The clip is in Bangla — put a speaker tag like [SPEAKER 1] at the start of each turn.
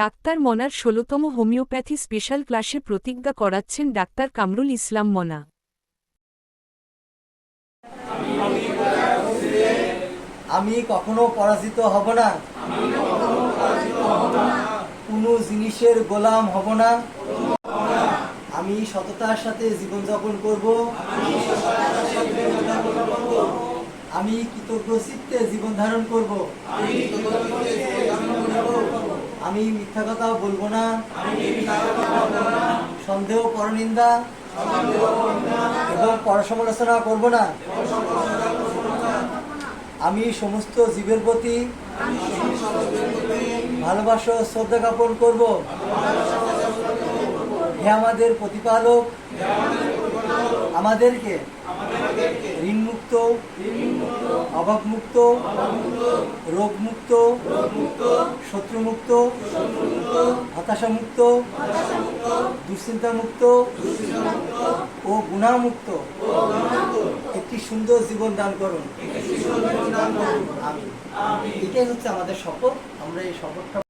[SPEAKER 1] ডাক্তার মনার ষোলতম হোমিওপ্যাথি স্পেশাল ক্লাসে প্রতিজ্ঞা করাচ্ছেন ডাক্তার কামরুল ইসলাম মনা।
[SPEAKER 2] আমি কখনো পরাজিত হব না। কোনো জিনিসের গোলাম হব না। আমি সততার সাথে জীবনযাপন করব। আমি কৃতজ্ঞ চিত্তে জীবন ধারণ করব। আমি মিথ্যা কথা বলব না। সন্দেহ পরনিন্দা। এবং পরসমালোচনা করব না। আমি সমস্ত জীবের প্রতি ভালোবাসা ও শ্রদ্ধা জ্ঞাপন করব। হে আমাদের প্রতিপালক। আমাদেরকে ঋণমুক্ত অভাবমুক্ত রোগমুক্ত শত্রুমুক্ত, হতাশামুক্ত, দুশ্চিন্তামুক্ত ও গুণামুক্ত একটি সুন্দর জীবন দান করুন। এটাই হচ্ছে আমাদের শপথ। আমরা এই শপথটা